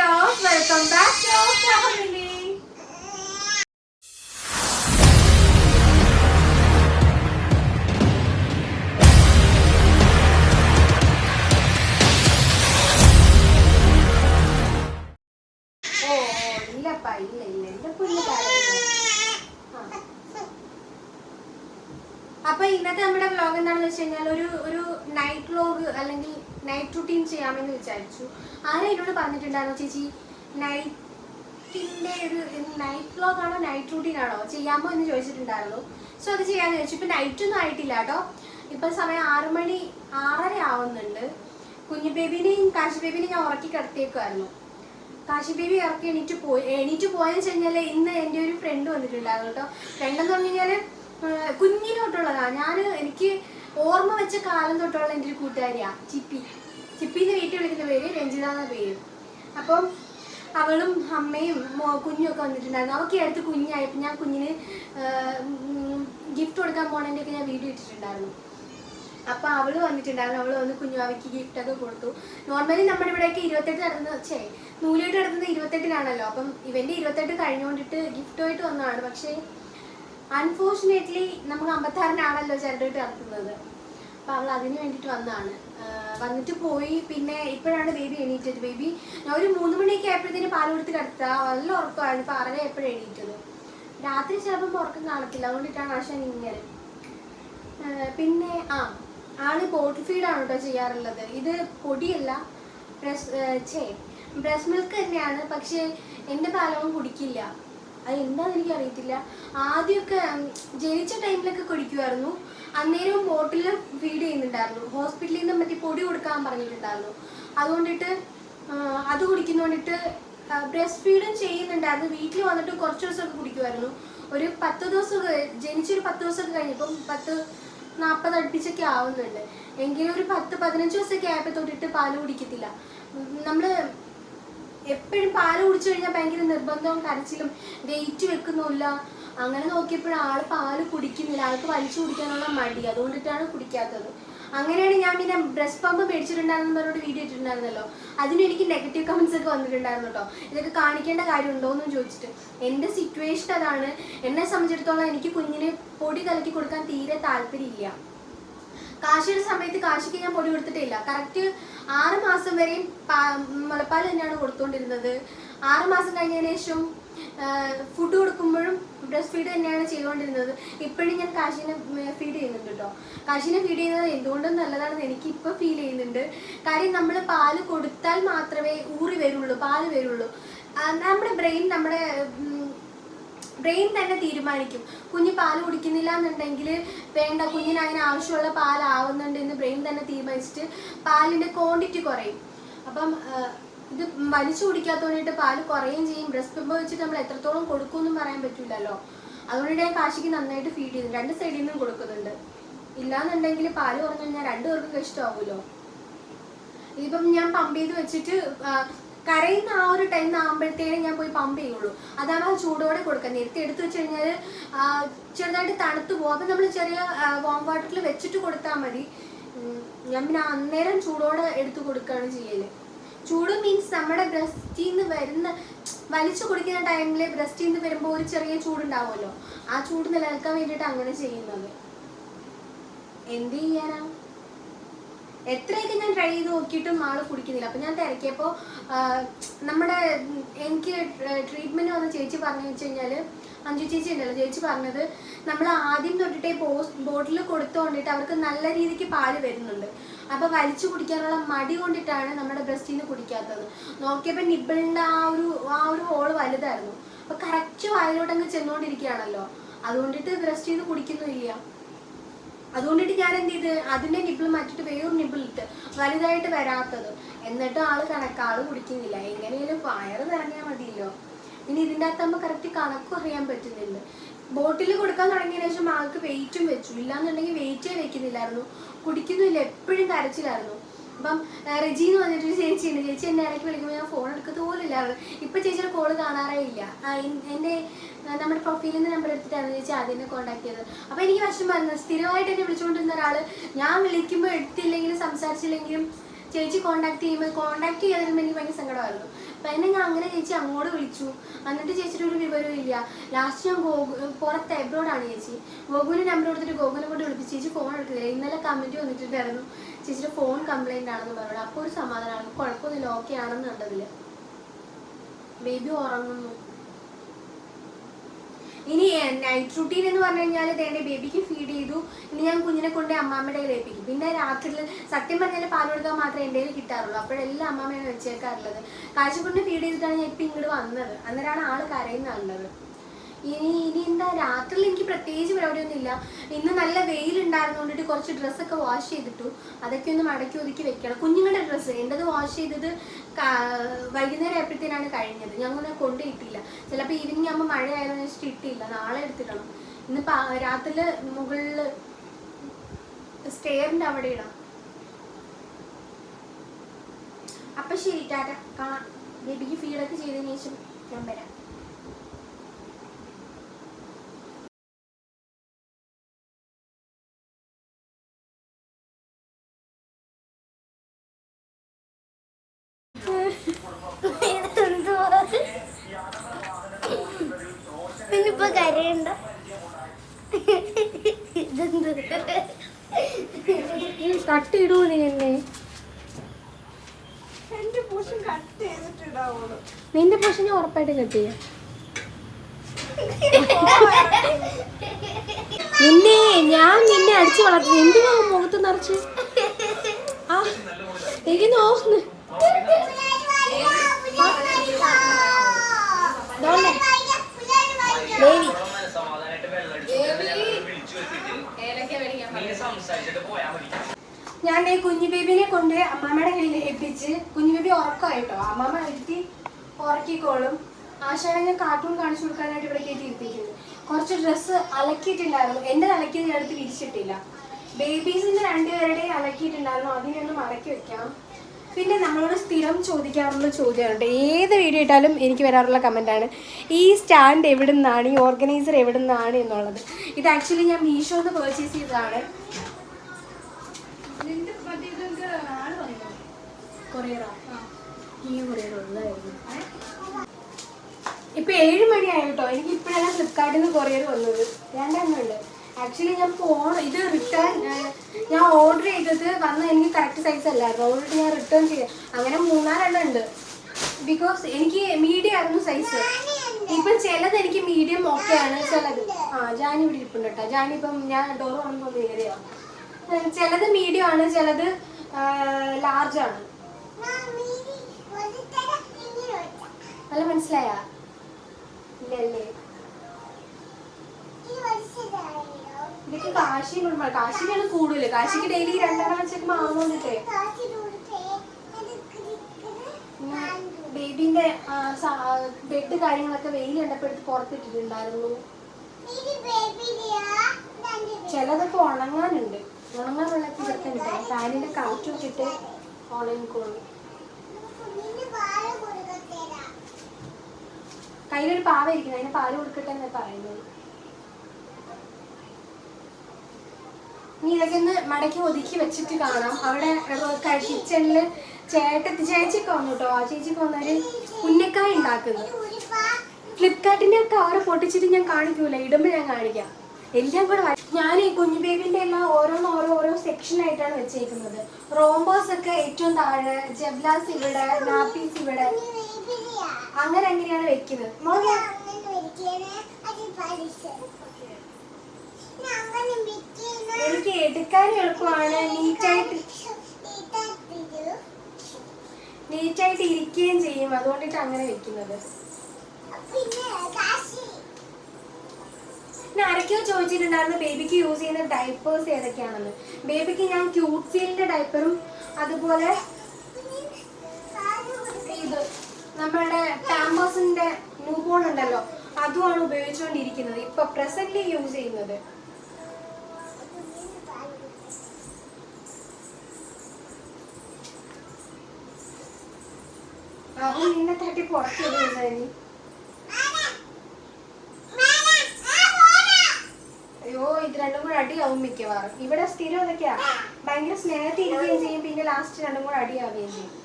y'all for some ചെയ്യാമെന്ന് വിചാരിച്ചു. ആരെ എന്നോട് പറഞ്ഞിട്ടുണ്ടായിരുന്നു ചേച്ചി? നൈറ്റിന്റെ ഒരു നൈറ്റ് വ്ലോഗ് ആണോ നൈറ്റ് റൂട്ടീനാണോ ചെയ്യാമോ എന്ന് ചോദിച്ചിട്ടുണ്ടായിരുന്നു. സോ അത് ചെയ്യാമെന്ന് ചോദിച്ചു. ഇപ്പം നൈറ്റൊന്നും ആയിട്ടില്ല കേട്ടോ. ഇപ്പം സമയം ആറ് മണി ആറര ആവുന്നുണ്ട്. കുഞ്ഞു ബേബിനെയും കാശി ബേബിനെയും ഞാൻ ഉറക്കി കിടത്തിയേക്കുമായിരുന്നു കാശി ബേബി ഇറക്കി എണീറ്റ് പോയി. എണീറ്റ് പോയെന്ന് വെച്ച് കഴിഞ്ഞാൽ ഇന്ന് എന്റെ ഒരു ഫ്രണ്ട് വന്നിട്ടുണ്ടായിരുന്നു കേട്ടോ. ഫ്രണ്ട് എന്ന് പറഞ്ഞു കഴിഞ്ഞാൽ കുഞ്ഞിനോട്ടുള്ളതാണ് ഞാൻ എനിക്ക് ഓർമ്മ വെച്ച കാലം തൊട്ടുള്ള എന്റെ ഒരു കൂട്ടുകാരിയാണ് ചിപ്പി. ചിപ്പിന്ന് വീട്ടിൽ വിളിക്കുന്ന പേര് രഞ്ജിത എന്ന പേര്. അപ്പം അവളും അമ്മയും കുഞ്ഞും ഒക്കെ വന്നിട്ടുണ്ടായിരുന്നു. അവൾക്ക് അടുത്ത് കുഞ്ഞായപ്പോൾ ഞാൻ കുഞ്ഞിന് ഗിഫ്റ്റ് കൊടുക്കാൻ പോണതിന്റെയൊക്കെ ഞാൻ വീഡിയോ ഇട്ടിട്ടുണ്ടായിരുന്നു. അപ്പൊ അവൾ വന്നിട്ടുണ്ടായിരുന്നു. അവൾ വന്ന് കുഞ്ഞുവാവിക്ക് ഗിഫ്റ്റ് ഒക്കെ കൊടുത്തു. നോർമലി നമ്മുടെ ഇവിടെയൊക്കെ ഇരുപത്തെട്ട് നടന്ന് ചേ നൂലിട്ട് നടത്തുന്നത് ഇരുപത്തെട്ടിനാണല്ലോ. അപ്പം ഇവന്റെ ഇരുപത്തെട്ട് കഴിഞ്ഞുകൊണ്ടിട്ട് ഗിഫ്റ്റുമായിട്ട് വന്നതാണ്. പക്ഷേ അൺഫോർച്ചുനേറ്റ്ലി നമുക്ക് അമ്പത്താറിനാണല്ലോ ചിരട്ടിട്ട് നടത്തുന്നത്. അപ്പൊ അവൾ അതിന് വേണ്ടിയിട്ട് വന്നതാണ്. വന്നിട്ട് പോയി. പിന്നെ ഇപ്പോഴാണ് ബേബി എണീറ്റത്. ബേബി ഞാൻ ഒരു മൂന്ന് മണിയൊക്കെ ആയപ്പോഴത്തേന് പാൽ കൊടുത്ത്. കിടത്ത നല്ല ഉറക്കമായിരുന്നു. ഇപ്പൊ ആറര എപ്പോഴും എണീറ്റത്. രാത്രി ചിലപ്പോൾ ഉറക്കം കാണത്തില്ല. അതുകൊണ്ടിട്ടാണ് ആശാൻ ഇങ്ങനെ. പിന്നെ ആ ആൾ ബോട്ടിൽ ഫീഡാണ് കേട്ടോ ചെയ്യാറുള്ളത്. ഇത് പൊടിയല്ല. ബ്രസ് ചേ ബ്രസ് മിൽക്ക് തന്നെയാണ്. പക്ഷേ എന്റെ പാലവും കുടിക്കില്ല. അത് എനിക്ക് അറിയത്തില്ല. ആദ്യമൊക്കെ ജനിച്ച ടൈമിലൊക്കെ കുടിക്കുമായിരുന്നു അന്നേരവും ബോട്ടിൽ ഫീഡ് ചെയ്യുന്നുണ്ടായിരുന്നു. ഹോസ്പിറ്റലിൽ നിന്ന് മറ്റേ പൊടി കൊടുക്കാൻ പറഞ്ഞിട്ടുണ്ടായിരുന്നു. അതുകൊണ്ടിട്ട് അത് കുടിക്കുന്നതുകൊണ്ടിട്ട് ബ്രസ്റ്റ് ഫീഡും ചെയ്യുന്നുണ്ടായിരുന്നു. വീട്ടിൽ വന്നിട്ട് കുറച്ച് ദിവസമൊക്കെ കുടിക്കുമായിരുന്നു ഒരു പത്ത് ദിവസമൊക്കെ ജനിച്ചൊരു പത്ത് ദിവസമൊക്കെ കഴിഞ്ഞപ്പം പത്ത് നാൽപ്പത് അടുപ്പിച്ചൊക്കെ ആവുന്നുണ്ട്. എങ്കിലും ഒരു പത്ത് പതിനഞ്ച് ദിവസമൊക്കെ ആയപ്പോൾ തൊട്ടിട്ട് പാൽ കുടിക്കത്തില്ല. നമ്മൾ എപ്പോഴും പാൽ കുടിച്ചു കഴിഞ്ഞാൽ ഭയങ്കര നിർബന്ധവും കരച്ചിലും വെയിറ്റ് വെക്കുന്നില്ല അങ്ങനെ നോക്കിയപ്പോൾ ആൾ പാൽ കുടിക്കുന്നില്ല. ആൾക്ക് വലിച്ചു കുടിക്കാനുള്ള മടി. അതുകൊണ്ടിട്ടാണ് കുടിക്കാത്തത്. അങ്ങനെയാണ് ഞാൻ പിന്നെ ബ്രസ്റ്റ് പമ്പ് മേടിച്ചിട്ടുണ്ടായിരുന്നു പറഞ്ഞോട് വീഡിയോ ഇട്ടിട്ടുണ്ടായിരുന്നല്ലോ. അതിന് എനിക്ക് നെഗറ്റീവ് കമൻസ് ഒക്കെ വന്നിട്ടുണ്ടായിരുന്നു കേട്ടോ ഇതൊക്കെ കാണിക്കേണ്ട കാര്യമുണ്ടോ എന്ന് ചോദിച്ചിട്ട്. എന്റെ സിറ്റുവേഷൻ അതാണ്. എന്നെ സംബന്ധിച്ചിടത്തോളം എനിക്ക് കുഞ്ഞിന് പൊടി കലക്കി കൊടുക്കാൻ തീരെ താല്പര്യമില്ല. കാശിയുടെ സമയത്ത് കാശിക്ക് ഞാൻ പൊടി കൊടുത്തിട്ടില്ല. കറക്റ്റ് ആറ് മാസം വരെയും മുളപ്പാൽ തന്നെയാണ് കൊടുത്തുകൊണ്ടിരുന്നത് ആറ് മാസം കഴിഞ്ഞതിന് ശേഷം ഫുഡ് കൊടുക്കുമ്പോഴും ബ്രസ്റ്റ് ഫീഡ് തന്നെയാണ് ചെയ്തുകൊണ്ടിരുന്നത് ഇപ്പോഴും ഞാൻ കാശിനെ ഫീഡ് ചെയ്യുന്നുണ്ട് കേട്ടോ. കാശിനെ ഫീഡ് ചെയ്യുന്നത് എന്തുകൊണ്ടും നല്ലതാണെന്ന് എനിക്ക് ഇപ്പോൾ ഫീൽ ചെയ്യുന്നുണ്ട്. കാര്യം നമ്മൾ പാൽ കൊടുത്താൽ മാത്രമേ ഊറി വരുള്ളൂ പാൽ വരുള്ളൂ. നമ്മുടെ ബ്രെയിൻ നമ്മുടെ ബ്രെയിൻ തന്നെ തീരുമാനിക്കും. കുഞ്ഞ് പാൽ കുടിക്കുന്നില്ല എന്നുണ്ടെങ്കിൽ വേണ്ട കുഞ്ഞിന് അതിന് ആവശ്യമുള്ള പാലാവുന്നുണ്ട് എന്ന് ബ്രെയിൻ തന്നെ തീരുമാനിച്ചിട്ട് പാലിന്റെ ക്വാണ്ടിറ്റി കുറയും. അപ്പം ഇത് വലിച്ചു കുടിക്കാത്തതുകൊണ്ടിട്ട് പാൽ കുറയുകയും ചെയ്യും. ബ്രസ്റ്റ് വെച്ചിട്ട് നമ്മൾ എത്രത്തോളം കൊടുക്കുമെന്നും പറയാൻ പറ്റില്ലല്ലോ. അതുകൊണ്ട് ഞാൻ കാശിക്ക് നന്നായിട്ട് ഫീഡ് ചെയ്യുന്നു. രണ്ട് സൈഡിൽ നിന്നും കൊടുക്കുന്നുണ്ട്. ഇല്ലാന്നുണ്ടെങ്കിൽ പാൽ കുറഞ്ഞു കഴിഞ്ഞാൽ രണ്ടുപേർക്കും കഷ്ടമാവുമല്ലോ ഇതിപ്പം ഞാൻ പമ്പ് ചെയ്ത് വെച്ചിട്ട് കരയുന്ന ആ ഒരു ടൈം ആകുമ്പോഴത്തേനും ഞാൻ പോയി പമ്പ് ചെയ്യുള്ളൂ. അതാണ് ചൂടോടെ കൊടുക്കുക നേരത്തെ എടുത്തു വെച്ച് കഴിഞ്ഞാൽ ചെറുതായിട്ട് തണുത്ത് പോകും. അപ്പം നമ്മൾ ചെറിയ വോം വാട്ടറിൽ വെച്ചിട്ട് കൊടുത്താൽ മതി. ഞാൻ പിന്നെ അന്നേരം ചൂടോടെ എടുത്തു കൊടുക്കുകയാണ് ചെയ്യൽ. ചൂട് മീൻസ് നമ്മുടെ ബ്രസ്റ്റിൽ നിന്ന് വരുന്ന വലിച്ചു കുടിക്കുന്ന ടൈമിൽ ബ്രസ്റ്റിൽ നിന്ന് വരുമ്പോൾ ഒരു ചെറിയ ചൂടുണ്ടാവുമല്ലോ. ആ ചൂട് നിലനിൽക്കാൻ വേണ്ടിയിട്ട് അങ്ങനെ ചെയ്യുന്നത്. എന്ത് ചെയ്യാനാ? എത്രയൊക്കെ ഞാൻ ട്രൈ ചെയ്ത് നോക്കിയിട്ടും ആൾ കുടിക്കുന്നില്ല. അപ്പം ഞാൻ തിരക്കിയപ്പോൾ നമ്മുടെ എനിക്ക് ട്രീറ്റ്മെന്റ് വന്ന ചേച്ചി പറഞ്ഞു വെച്ച് കഴിഞ്ഞാൽ അഞ്ചു ചേച്ചി ഉണ്ടല്ലോ ചേച്ചി പറഞ്ഞത് നമ്മൾ ആദ്യം തൊട്ടിട്ടേ ബോട്ടിൽ കൊടുത്തുകൊണ്ടിട്ട് അവർക്ക് നല്ല രീതിക്ക് പാൽ വരുന്നുണ്ട്. അപ്പോൾ വലിച്ചു കുടിക്കാനുള്ള മടി കൊണ്ടിട്ടാണ് നമ്മുടെ ബ്രസ്റ്റിൽ നിന്ന് കുടിക്കാത്തത്. നോക്കിയപ്പോൾ നിബിളിന്റെ ആ ഒരു ആ ഒരു ഹോൾ വലുതായിരുന്നു. അപ്പോൾ കറക്റ്റ് വായിലോട്ടങ്ങ് ചെന്നുകൊണ്ടിരിക്കുകയാണല്ലോ അതുകൊണ്ടിട്ട് ബ്രസ്റ്റിൽ നിന്ന് കുടിക്കുന്നില്ല അതുകൊണ്ടിട്ട് ഞാൻ എന്ത് ചെയ്ത് അതിന്റെ നിബിൾ മാറ്റിട്ട് വേറൊരു നിബിൾ ഇട്ട് വലുതായിട്ട് വരാത്തത്. എന്നിട്ട് ആൾ കണക്കാൾ കുടിക്കുന്നില്ല എങ്ങനെയാലും ഫയർ നിറഞ്ഞാൽ മതിയല്ലോ. ഇനി ഇതിന്റെ അകത്താകുമ്പോൾ കറക്റ്റ് കണക്കും അറിയാൻ പറ്റുന്നില്ല ബോട്ടിൽ കൊടുക്കാൻ തുടങ്ങിയതിനു ശേഷം ആൾക്ക് വെയിറ്റും വെച്ചു. ഇല്ലാന്നുണ്ടെങ്കിൽ വെയിറ്റേ വെക്കുന്നില്ലായിരുന്നു. കുടിക്കുന്നില്ല. എപ്പോഴും കരച്ചിലായിരുന്നു. അപ്പം റെജി എന്ന് പറഞ്ഞിട്ടൊരു ചേച്ചിയുണ്ട് ചേച്ചി എന്നെ ഇടയ്ക്ക് വിളിക്കുമ്പോൾ ഞാൻ ഫോൺ എടുക്കത്ത് പോലും ഇല്ലായിരുന്നു. ഇപ്പൊ ചേച്ചിയുടെ കോൾ കാണാറേ ഇല്ല. എന്റെ നമ്മുടെ പ്രൊഫൈലിൽ നിന്ന് നമ്പർ എടുത്തിട്ടാണ് ചേച്ചി ആദ്യം തന്നെ കോൺടാക്ട് ചെയ്തത്. അപ്പോൾ എനിക്ക് വന്നു സ്ഥിരമായിട്ട് എന്നെ വിളിച്ചുകൊണ്ടിരുന്ന ഒരാൾ ഞാൻ വിളിക്കുമ്പോൾ എടുത്തില്ലെങ്കിലും സംസാരിച്ചില്ലെങ്കിലും ചേച്ചി കോൺടാക്ട് ചെയ്യുമ്പോൾ കോൺടാക്ട് ചെയ്യാതിരുമ്പോൾ എനിക്ക് ഭയങ്കര സങ്കടമായിരുന്നു. അപ്പം എന്നെ ഞാൻ അങ്ങനെ ചേച്ചി അങ്ങോട്ട് വിളിച്ചു. എന്നിട്ട് ചേച്ചിയുടെ ഒരു വിവരവും ഇല്ല. ലാസ്റ്റ് ഞാൻ ഗോകു പുറത്ത് എബ്രോഡാണ് ചേച്ചി. ഗോകുവിന്റെ നമ്പർ കൊടുത്തിട്ട് ഗോകുവിനെ കൊണ്ട് വിളിപ്പിച്ച് ചേച്ചി ഫോൺ എടുക്കുന്നില്ല. ഇന്നലെ കമന്റ് വന്നിട്ടുണ്ടായിരുന്നു ചേച്ചിയുടെ ഫോൺ കംപ്ലൈന്റ് ആണെന്ന് പറഞ്ഞു അപ്പോൾ ഒരു സമാധാനമാണ് കുഴപ്പമൊന്നുമില്ല. ഓക്കെ ആണെന്ന് കണ്ടതില്ല ബേബി ഉറങ്ങുന്നു. ഇനി നൈറ്റ് റുട്ടീൻ എന്ന് പറഞ്ഞു കഴിഞ്ഞാൽ തേണ്ട ബേബിക്ക് ഫീഡ് ചെയ്തു. ഇനി ഞാൻ കുഞ്ഞിനെ കൊണ്ട് അമ്മാമ്മയുടെ കയ്യിൽ ഏൽപ്പിക്കും. പിന്നെ രാത്രിയിൽ സത്യം പറഞ്ഞാൽ പാൽ കൊടുക്കാൻ മാത്രമേ എന്റെ കയ്യിൽ കിട്ടാറുള്ളൂ. അപ്പോഴെല്ലാം അമ്മാമ്മയാണ് വെച്ചേക്കാറുള്ളത്. കാശിക്കുട്ടിനെ ഫീഡ് ചെയ്തിട്ടാണ് ഞാൻ ഇപ്പം ഇങ്ങോട്ട് വന്നത്. അന്നേരമാണ് ആൾ കരയുന്നുള്ളത് ഇനി ഇനി എന്താ രാത്രിയിൽ എനിക്ക് പ്രത്യേകിച്ച് പരിപാടിയൊന്നും ഇല്ല ഇന്ന് നല്ല വെയിലുണ്ടായിരുന്നുകൊണ്ടിട്ട് കുറച്ച് ഡ്രസ്സൊക്കെ വാഷ് ചെയ്തിട്ടു. അതൊക്കെ ഒന്ന് മടക്കി ഒതുക്കി വെക്കണം. കുഞ്ഞുങ്ങളുടെ ഡ്രസ്സ് എന്റെത് വാഷ് ചെയ്തത് വൈകുന്നേരം ആയപ്പോഴത്തേനാണ് കഴിഞ്ഞത്. ഞങ്ങൾ കൊണ്ടുപോയിട്ടില്ല ചിലപ്പോൾ ഈവനിങ് ആകുമ്പോൾ മഴ ആയതെന്ന് വെച്ചിട്ട് ഇട്ടില്ല. നാളെ എടുത്തിടണം. ഇന്ന് രാത്രിയിൽ മുകളിൽ സ്റ്റെയറിന്റെ അവിടെ ഇടാം. അപ്പം ശരി ടാറ്റ. ബേബിക്ക് ഫീഡൊക്കെ ചെയ്തതിന് ശേഷം ഞാൻ വരാം. തട്ടിയിടുവോ നീ എന്നെ. പോഷൻ നിന്റെ പക്ഷെ ഞാൻ ഉറപ്പായിട്ട് കട്ട് ചെയ്യാം. നിന്നെ ഞാൻ നിന്നെ അടിച്ചു വളർത്തി. എന്തിനാ മുഖത്ത് നിറച്ച്? ആ എനിക്ക് നോക്കുന്നു. ദോണ്ടെ. ദേവി. ഞാൻ ഈ കുഞ്ഞു ബേബിനെ കൊണ്ട് അമ്മാമ്മയുടെ കയ്യിൽ ഏൽപ്പിച്ച് കുഞ്ഞു ബേബി ഉറക്കമായിട്ടോ? അമ്മാമ്മ എത്തി ഉറക്കിക്കോളും. ആശാനെ ഞാൻ കാർട്ടൂൺ കാണിച്ചു കൊടുക്കാനായിട്ട് ഇവിടെ കയറ്റി കുറച്ച് ഡ്രസ്സ് അലക്കിയിട്ടുണ്ടായിരുന്നു. എന്റെ അലക്കിയത് എടുത്ത് വിരിച്ചിട്ടില്ല. ബേബീസിന്റെ രണ്ടുപേരുടെയും അലക്കിയിട്ടുണ്ടായിരുന്നു. അതിനൊന്ന് മടക്കി വെക്കാം. പിന്നെ നമ്മളോട് സ്ഥിരം ചോദിക്കാറുള്ള ചോദ്യമാണ് ഏത് വീഡിയോ ഇട്ടാലും എനിക്ക് വരാറുള്ള കമന്റാണ്. ഈ സ്റ്റാൻഡ് എവിടെ നിന്നാണ് ഈ ഓർഗനൈസർ എവിടെ നിന്നാണ് എന്നുള്ളത്. ഇത് ആക്ച്വലി ഞാൻ മീഷോന്ന് പേർച്ചേസ് ചെയ്തതാണ് നിന്റെ മറ്റേ ഇതെന്ത് ആൾ വന്നു കൊറിയർ ഇപ്പൊ ഏഴ് മണിയായി കേട്ടോ എനിക്ക് ഇപ്പോഴാണ് ഫ്ലിപ്കാർട്ടിൽ നിന്ന് കൊറിയർ വന്നത്. രണ്ടെണ്ണമുണ്ട് ആക്ച്വലി ഞാൻ ഫോൺ ഇത് റിട്ടേൺ ഞാൻ ഓർഡർ ചെയ്തത് വന്ന് എനിക്ക് കറക്റ്റ് സൈസ് അല്ലായിരുന്നു ഓൾറെഡി ഞാൻ റിട്ടേൺ ചെയ്ത്. അങ്ങനെ മൂന്നാലെണ്ണം ഉണ്ട്. ബിക്കോസ് എനിക്ക് മീഡിയം ആയിരുന്നു സൈസ് ഇപ്പം ചിലത് എനിക്ക് മീഡിയം ഓക്കെ ആണ്. ചിലത് ആ ജാനി ഇവിടെ ഇരിപ്പുണ്ട് കേട്ടോ. ജാനി ഇപ്പം ഞാൻ ഡോർ വന്നപ്പോൾ കയറിയാണ് ചിലത് മീഡിയം ആണ് ചിലത് ലാർജ് ആണ്. നല്ല മനസ്സിലായ? ഇല്ലല്ലേ? കാശിക്കാണ് കൂടുതൽ. കാശിക്ക് ഡെയിലി രണ്ടെണ്ണം വെച്ചൊക്കെ ആവുന്നോണ്ടിട്ടേ ബേബിന്റെ ബെഡ് കാര്യങ്ങളൊക്കെ വെയിൽ കണ്ടപ്പോ പുറത്തിട്ടിട്ടുണ്ടായിരുന്നു. ചിലതൊക്കെ ഉണങ്ങാനുണ്ട്. ഉണങ്ങാനുള്ളൊക്കെ ഇതൊക്കെ ഉണ്ട്. ഫാനിന്റെ കാറ്റ് വെച്ചിട്ട് ഉണങ്ങിക്കോളും കയ്യിലൊരു പാവ ഇരിക്കുന്നു അതിന് പാൽ കൊടുക്കട്ടെ എന്നാ പറയുന്നത്. ഇനി ഇതൊക്കെ ഒന്ന് മടക്കി ഒതുക്കി വെച്ചിട്ട് കാണാം. അവിടെ കിച്ചണിൽ ചേട്ടത്തി ചേച്ചിയൊക്കെ വന്നു കേട്ടോ. ആ ചേച്ചിക്ക് വന്നൊരു ഉന്നക്കായ ഉണ്ടാക്കുന്നു. ഫ്ലിപ്കാർട്ടിന്റെ കവർ പൊട്ടിച്ചിട്ട് ഞാൻ കാണിക്കൂല. ഇടുമ്പോൾ ഞാൻ കാണിക്കാം. എല്ലാം കൂടെ ഞാൻ ഈ കുഞ്ഞു ബേബിന്റെ എല്ലാം ഓരോന്ന് ഓരോ ഓരോ സെക്ഷൻ ആയിട്ടാണ് വെച്ചേക്കുന്നത്. റോംബോസ് ഒക്കെ ഏറ്റവും താഴെ ജബ്ലാസ് ഇവിടെ നാപ്പീസ് ഇവിടെ. അങ്ങനെ അങ്ങനെയാണ് വെക്കുന്നത്. എനിക്ക് എടുക്കാൻ എളുപ്പമാണ്. നീറ്റായിട്ട് നീറ്റായിട്ട് ഇരിക്കുകയും ചെയ്യും. അതുകൊണ്ടിട്ട് അങ്ങനെ വെക്കുന്നത്. പിന്നെ ആരൊക്കെയോ ചോദിച്ചിട്ടുണ്ടായിരുന്നു ബേബിക്ക് യൂസ് ചെയ്യുന്ന ഡൈപ്പേഴ്സ് ഏതൊക്കെയാണെന്ന്. ബേബിക്ക് ഞാൻ ക്യൂട്ട് ഫീലിന്റെ ഡൈപ്പറും അതുപോലെ ഇത് നമ്മളുടെ ടാമ്പേഴ്സിന്റെ ന്യൂബോൺ ഉണ്ടല്ലോ അതുമാണ് ഉപയോഗിച്ചുകൊണ്ടിരിക്കുന്നത്. ഇപ്പൊ പ്രസന്റ് യൂസ് ചെയ്യുന്നത്. അവൻ നിന്നെ തട്ടി പുറത്തു അയ്യോ മിക്കവാറും. ഇവിടെ സ്ഥിരം ഇതൊക്കെയാ. ഭയങ്കര സ്നേഹത്തിൽ ഇരിക്കുകയും ചെയ്യും. പിന്നെ ലാസ്റ്റ് രണ്ടും കൂടെ അടിയാവുകയും ചെയ്യും.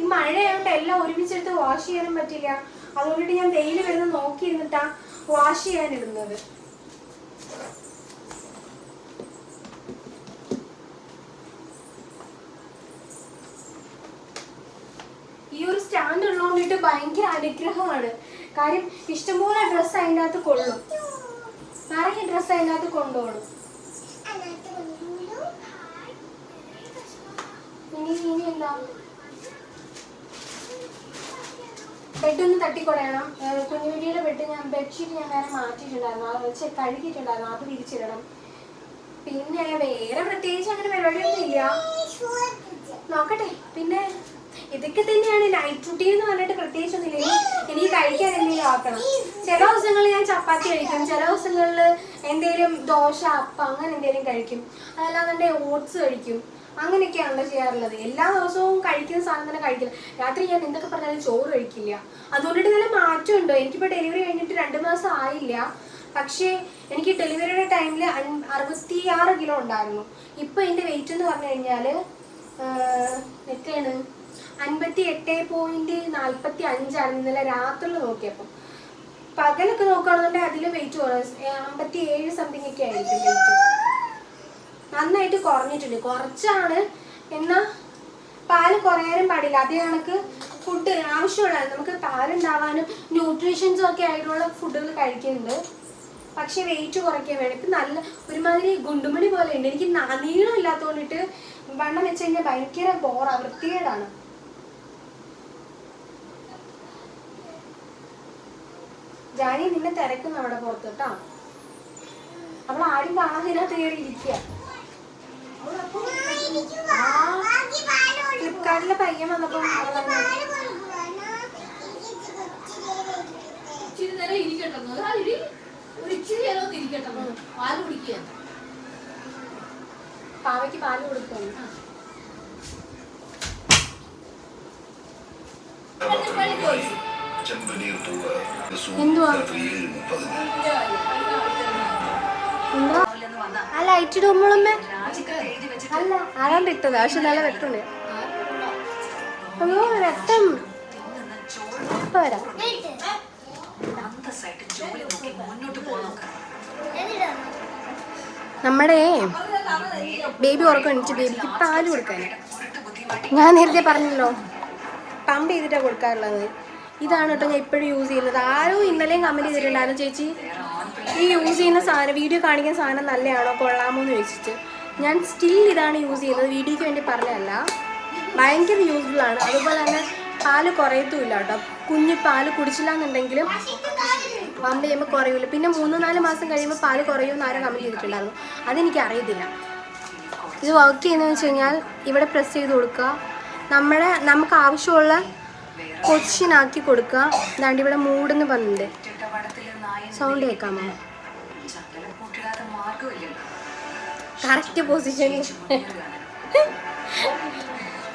ഈ മഴയായോണ്ട് എല്ലാം ഒരുമിച്ചെടുത്ത് വാഷ് ചെയ്യാനും പറ്റില്ല. അതുകൊണ്ടിട്ട് ഞാൻ വെയിൽ വരുന്ന നോക്കിയിരുന്നിട്ടാ വാഷ് ചെയ്യാൻ ഇടുന്നത് ഈ ഒരു സ്റ്റാൻഡ് ഉള്ളതുകൊണ്ടിട്ട് ഭയങ്കര അനുഗ്രഹമാണ് കാര്യം ഇഷ്ടംപോലെ ഡ്രസ്സ് അതിന്റെ അകത്ത് കൊള്ളും. നിറയെ ഡ്രസ്സ് അതിന്റെ അകത്ത് കൊണ്ടുപോകണം ഇനി ഇനി എന്താ? ബെഡ് ഒന്ന് തട്ടിക്കൊടയണം. കുഞ്ഞുവിടിയുടെ ബെഡ് ഞാൻ ബെഡ്ഷീറ്റ് ഞാൻ വേറെ മാറ്റിയിട്ടുണ്ടായിരുന്നു. അത് വെച്ച് കഴുകിയിട്ടുണ്ടായിരുന്നു. അത് വിരിച്ചിടണം. പിന്നെ വേറെ പ്രത്യേകിച്ച് അങ്ങനെ പരിപാടിയൊന്നും ഇല്ല. നോക്കട്ടെ പിന്നെ ഇതൊക്കെ തന്നെയാണ് നൈറ്റ് റുട്ടീൻ എന്ന് പറഞ്ഞിട്ട് പ്രത്യേകിച്ചൊന്നുമില്ല ഇനി എനിക്ക് കഴിക്കാൻ എന്തെങ്കിലും ആക്കണം. ചില ദിവസങ്ങളിൽ ഞാൻ ചപ്പാത്തി കഴിക്കും. ചില ദിവസങ്ങളിൽ എന്തെങ്കിലും ദോശ അപ്പം അങ്ങനെ എന്തെങ്കിലും കഴിക്കും. അതല്ലാതെ ഓട്സ് കഴിക്കും. അങ്ങനെയൊക്കെയാണല്ലോ ചെയ്യാറുള്ളത്. എല്ലാ ദിവസവും കഴിക്കുന്ന സാധനം തന്നെ കഴിക്കില്ല. രാത്രി ഞാൻ എന്തൊക്കെ പറഞ്ഞാലും ചോറ് കഴിക്കില്ല. അതുകൊണ്ടിട്ട് നല്ല മാറ്റമുണ്ടോ? എനിക്കിപ്പോൾ ഡെലിവറി കഴിഞ്ഞിട്ട് രണ്ട് മാസം ആയില്ല. പക്ഷേ എനിക്ക് ഡെലിവറിയുടെ ടൈമിൽ അറുപത്തി ആറ് കിലോ ഉണ്ടായിരുന്നു. ഇപ്പോൾ എന്റെ വെയിറ്റ് എന്ന് പറഞ്ഞു കഴിഞ്ഞാൽ എത്രയാണ് അൻപത്തി എട്ട് പോയിന്റ് നാൽപ്പത്തി അഞ്ചാണ് ഇന്നലെ രാത്രി നോക്കിയപ്പോൾ പകലൊക്കെ നോക്കുകയാണെന്നുണ്ടെങ്കിൽ അതിൽ വെയിറ്റ് കുറവ് അമ്പത്തി ഏഴ് സംതിങ് ഒക്കെ ആയിരിക്കും വെയിറ്റ് നന്നായിട്ട് കുറഞ്ഞിട്ടുണ്ട്. കുറച്ചാണ്. എന്നാൽ പാൽ കുറയാനും പാടില്ല. അതേ കണക്ക് ഫുഡ് ആവശ്യമുള്ള നമുക്ക് പാലുണ്ടാവാനും ന്യൂട്രീഷൻസും ഒക്കെ ആയിട്ടുള്ള ഫുഡുകൾ കഴിക്കുന്നുണ്ട്. പക്ഷെ വെയിറ്റ് കുറയ്ക്കാൻ വേണം ഇപ്പം നല്ല ഒരുമാതിരി ഗുണ്ടുമണി പോലെ ഉണ്ട്. എനിക്ക് നീളം ഇല്ലാത്തതുകൊണ്ടിട്ട് വണ്ണം വെച്ച് കഴിഞ്ഞാൽ ഭയങ്കര ബോറാണ് വൃത്തികേടാണ്. ജാനി നിന്നെ തിരക്കുന്നു അവിടെ പുറത്ത് കേട്ടോ. അവൾ ആരും കാണാതിനകത്ത് കയറി ഇരിക്കുക. ഫ്ലിപ്കാർട്ടിലെ പയ്യൻ ഇച്ചിരി നേരം ഇരിക്കട്ടെ അതായത് ഒരു ഇച്ചിരി നേരം ഒന്ന് ഇരിക്കട്ടെ പാൽ കുടിക്കുക. പാവയ്ക്ക് പാൽ കൊടുക്കുന്നു മുപ്പതിന് എന്താ ആ ലൈറ്റ് അല്ല ആരാണ്ട് ഇട്ടത്? പക്ഷെ നല്ല വെട്ടുണ്ട്. രക്തം. ഇപ്പൊ നമ്മുടെ ബേബി ഉറക്കം ബേബിക്ക് പാൽ കൊടുക്കാൻ. ഞാൻ നേരത്തെ പറഞ്ഞല്ലോ പമ്പ് ചെയ്തിട്ടാണ് കൊടുക്കാറുള്ളത്. ഇതാണ് കേട്ടോ ഞാൻ ഇപ്പോഴും യൂസ് ചെയ്യുന്നത്. ആരും ഇന്നലെയും കമന്റ് ചെയ്തിട്ടുണ്ടായിരുന്നു ചേച്ചി. ഈ യൂസ് ചെയ്യുന്ന സാധനം വീഡിയോ കാണിക്കുന്ന സാധനം നല്ലതാണോ കൊള്ളാമോ എന്ന് ചോദിച്ചിട്ട്. ഞാൻ സ്റ്റിൽ ഇതാണ് യൂസ് ചെയ്യുന്നത്. വീഡിയോയ്ക്ക് വേണ്ടി പറഞ്ഞതല്ല. ഭയങ്കര യൂസ്ഫുൾ ആണ്. അതുപോലെ തന്നെ പാൽ കുറയത്തുമില്ല കേട്ടോ. കുഞ്ഞ് പാൽ കുടിച്ചില്ല എന്നുണ്ടെങ്കിലും പമ്പ് ചെയ്യുമ്പോൾ കുറയില്ല പിന്നെ മൂന്ന് നാല് മാസം കഴിയുമ്പോൾ പാൽ കുറയുമെന്ന് ആരും കമന്റ് ചെയ്തിട്ടുണ്ടായിരുന്നു. അതെനിക്ക് അറിയത്തില്ല. ഇത് വർക്ക് ചെയ്യുന്നതെന്ന് വെച്ച് കഴിഞ്ഞാൽ ഇവിടെ പ്രസ് ചെയ്ത് കൊടുക്കുക. നമ്മുടെ നമുക്ക് ആവശ്യമുള്ള കൊച്ചിനാക്കി കൊടുക്കുക ദാണ്ട് ഇവിടെ മൂടെന്ന് പറഞ്ഞിട്ടുണ്ട്. സൗണ്ട് കേൾക്കാമോ? കറക്റ്റ് പൊസിഷനിൽ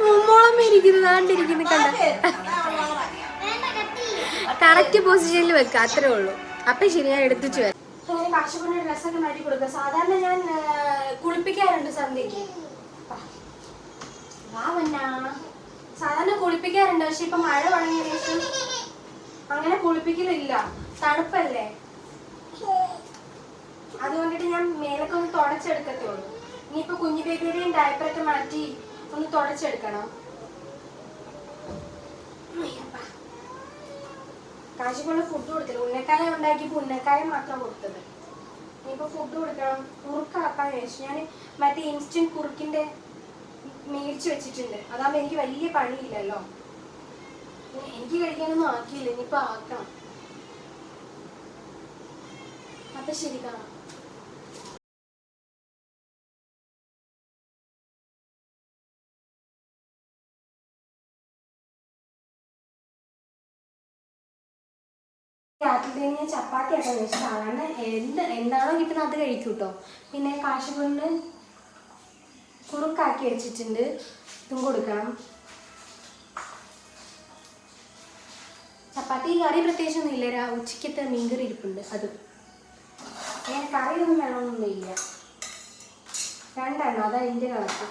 മുമ്മോളം ഇരിക്കുന്നത് ദാണ്ടിരിക്കുന്നു കണ്ട. കറക്റ്റ് പൊസിഷനിൽ വെക്കുക അത്രേ ഉള്ളൂ. അപ്പം ശരി ഞാൻ എടുത്തിച്ചു വരാം. അങ്ങനെ കാശുകൊണ്ട് ഡ്രസ്സൊക്കെ മാറ്റി കൊടുക്കുക സാധാരണ ഞാൻ കുളിപ്പിക്കാറുണ്ട് സന്ധ്യയ്ക്ക്. വാ വന്നാ. കുളിപ്പിക്കാറുണ്ട്. പക്ഷെ ഇപ്പൊ മഴ തുടങ്ങിയ ശേഷം അങ്ങനെ കുളിപ്പിക്കലില്ല. തണുപ്പല്ലേ? അതുകൊണ്ടിട്ട് ഞാൻ മേലൊക്കെ ഒന്ന് തുടച്ചെടുക്കത്തേ ഉള്ളൂ ഇനിയിപ്പോ കുഞ്ഞു ബേബിയുടെയും ഡയപ്പറൊക്കെ മാറ്റി ഒന്ന് തുടച്ചെടുക്കണം. കാശിക്കുള്ള ഫുഡ് കൊടുത്തില്ല. ഉന്നക്കായ ഉണ്ടാക്കിയപ്പോൾ ഉന്നക്കായ മാത്രം കൊടുത്തത്. ഇനിയിപ്പോ ഫുഡ് കൊടുക്കണം. കുറുക്കാക്കാൻ ചോദിച്ചു ഞാൻ മറ്റേ ഇൻസ്റ്റന്റ് കുറുക്കിന്റെ മേടിച്ച് വെച്ചിട്ടുണ്ട്. അതാകുമ്പോൾ എനിക്ക് വലിയ പണിയില്ലല്ലോ. എനിക്ക് കഴിക്കാനൊന്നും ആക്കിയില്ല. ഇനിയിപ്പോൾ ആക്കണം. അപ്പൊ ശരി കാണാം. രാത്രി ചപ്പാത്തി ആക്കാൻ വെച്ചിട്ടാണ് എന്ത് എന്താണോ കിട്ടുന്നത് അത് കഴിക്കൂട്ടോ. പിന്നെ കാശ് കൊണ്ട് കുറുക്കാക്കി വെച്ചിട്ടുണ്ട് ഇതും കൊടുക്കണം. ചപ്പാത്തി കറി പ്രത്യേകിച്ചൊന്നും ഇല്ല. രാ ഉച്ചയ്ക്കത്തെ മീൻകറി ഇരിപ്പുണ്ട്. അത്. അങ്ങനെ കറിയൊന്നും വേണമെന്നൊന്നുമില്ല രണ്ടെണ്ണം. അതാ എന്റെ കണക്ക്.